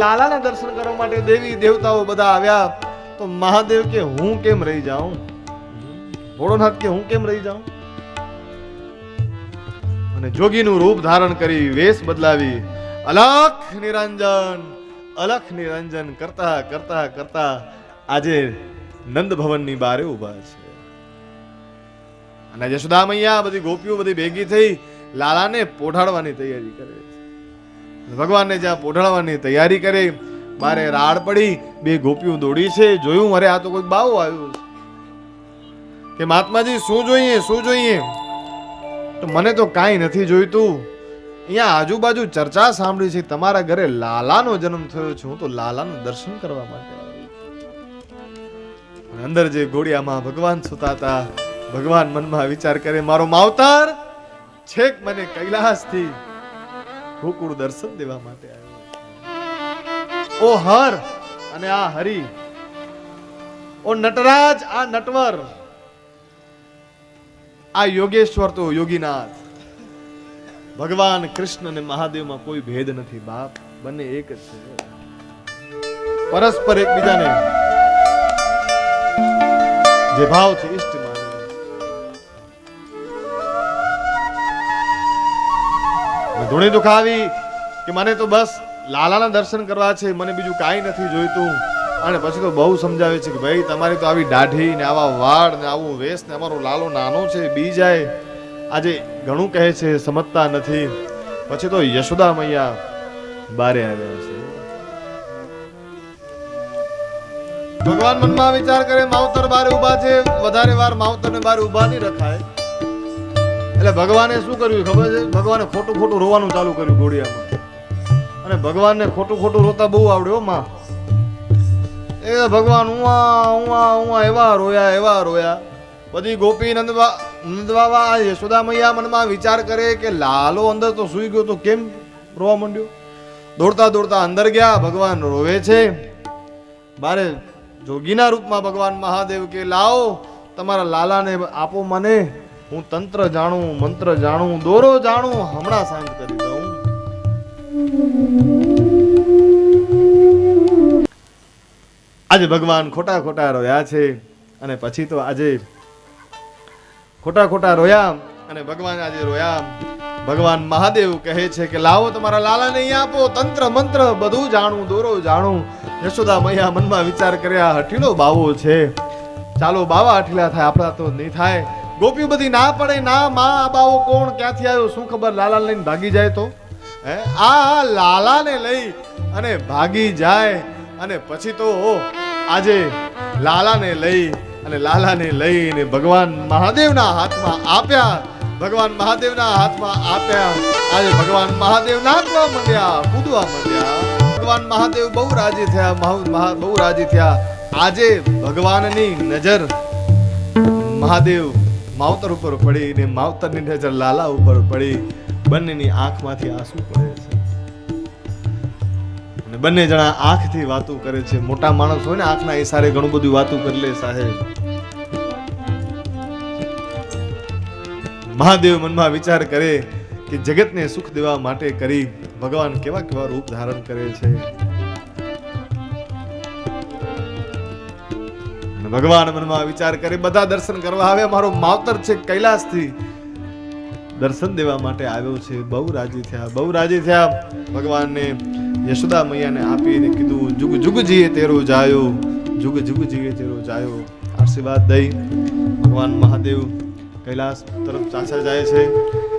લાલાના દર્શન કરવા માટે દેવી દેવતાઓ બધા આવ્યા. તો મહાદેવ કે, હું કેમ રહી જાઉં? ભોળોનાથ કે, હું કેમ રહી જાઉં? અને જોગીનું રૂપ ધારણ કરી વેશ બદલાવી. અલખ નિરંજન અલખ નિરંજન કરતા કરતા કરતા આજે નંદ ભવનની બારે ઊભા છે. અને યશોદા મૈયા બધી ગોપીઓ બધી ભેગી થઈ લાલાને પોઢાડવાની તૈયારી કરે છે. ભગવાનને જ્યાં પોઢાડવાની તૈયારી કરે મારે રાડ પડી, બે ગોપીઓ દોડી છે, જોયું મારે આ તો કોઈ બાવ આવ્યું કે મહાત્માજી, શું જોઈએ શું જોઈએ? તો મને તો કાંઈ નથી જોઈતું. અહીંયા આજુબાજુ ચર્ચા સાંભળી છે, તમારા ઘરે લાલાનો જન્મ થયો છે, હું તો લાલાનું દર્શન કરવા માટે અંદર જે ઘોડિયામાં ભગવાન સુતા હતા, ભગવાન મનમાં વિચાર કરે, મારો માવતર, છેક મને કૈલાસથી ગોકુળ દર્શન દેવા માટે આવ્યો. ઓ હર અને આ હરી. ઓ નટરાજ, આ નટવર. આ યોગેશ્વર તો યોગીનાથ. ભગવાન કૃષ્ણ અને મહાદેવમાં કોઈ ભેદ નથી, બાપ બંને એક જ છે. પરસ્પર એકબીજાને જે ભાવ છે ઇષ્ટ ધૂણી દુખાવી કે મને તો બસ લાલાના દર્શન કરવા છે, મને બીજું કાંઈ નથી જોઈતું. અને પછી તો બહુ સમજાવે છે કે ભાઈ, તમારી તો આવી દાઢી ને આવા વાળ ને આવું વેશ ને અમારો લાલો નાનો છે બી જાય. આજે ઘણું કહે છે, સમજતા નથી. પછી તો યશોદા મૈયા બારે આવ્યા છે. ભગવાન મનમાં વિચાર કરે, માવતર બારે ઊભા છે, વધારે વાર માવતરને બારે ઊભા નહીં રખાય. એટલે ભગવાને શું કર્યું? ખબર છે? ભગવાને ખોટું ખોટું રોવાનું ચાલુ કર્યું ઘોડિયામાં. અને ભગવાનને ખોટું ખોટું રોતા બહુ આવડ્યો માં. એ ભગવાન ઉવા ઉવા ઉવા એવા રોયા એવા રોયા. બધી ગોપી નંદવા, નંદવાવા યશોદા મૈયા મનમાં વિચાર કરે કે લાલો અંદર તો સૂઈ ગયો તો કેમ રોવા માંડ્યો? દોડતા દોડતા અંદર ગયા, ભગવાન રોવે છે. મારે જોગીના રૂપમાં ભગવાન મહાદેવ કે, લાવો, તમારા લાલાને આપો મને. હું તંત્ર જાણું, મંત્ર જાણું, દોરો જાણું, હમણાં શાંત કરી દઉં આજે ભગવાન ખોટા ખોટા રોયા છે અને પછી તો આજે ખોટા ખોટા રોયા અને ભગવાન આજે રોયા. ભગવાન મહાદેવ કહે છે કે લાવો તમારા લાલાને અહીં આપો, તંત્ર, મંત્ર બધું જાણું, દોરો જાણું. યશોદા મૈયા મનમાં વિચાર કર્યા, હઠીલો બાવો છે. ચાલો બાવા હઠીલા થાય, આપણા તો નહીં થાય. ગોપીઓ બધી ના પડે, ના, માં આ બાવો કોણ, ક્યાંથી આવ્યો, શું ખબર? લાલા લઈને ભાગી જાય તો? હે? આ લાલાને લઈ અને ભાગી જાય. અને પછી તો આજે લાલાને લઈ અને લાલાને લઈને ભગવાન મહાદેવના હાથમાં આપ્યા. ભગવાન મહાદેવના હાથમાં આપ્યા. આજે ભગવાન મહાદેવ નાચવા માંડ્યા કૂદવા માંડ્યા. ભગવાન મહાદેવ બહુ રાજી થયા બહુ રાજી થયા. આજે ભગવાનની નજર મહાદેવ માવતર ઉપર પડી ને માવતરની નજર લાલા ઉપર પડી. બંનેની આંખમાંથી આંસુ પડે છે. અને બંને જણા આંખથી વાતો કરે છે. મોટા માણસ હોય ને આંખના ઈશારે ઘણું બધું વાતો કરી લે સાહેબ. મહાદેવ મનમાં વિચાર કરે કે જગતને સુખ દેવા માટે કરી ભગવાન કેવા કેવા રૂપ ધારણ કરે છે. ભગવાન મનમાં વિચાર કરે બધા દર્શન કરવા આવે. મારો માવતર છે કૈલાસથી દર્શન દેવા માટે આવ્યો છે. બહુ રાજી થયા, બહુ રાજી થયા. ભગવાનને યશોદા મૈયાને આપીને કીધું, જુગ જુગ જીએ તેરો જાયો, જુગ જુગ જીએ તેરો જાયો. આશીર્વાદ દઈ ભગવાન મહાદેવ કૈલાસ તરફ ચાચા જાય છે.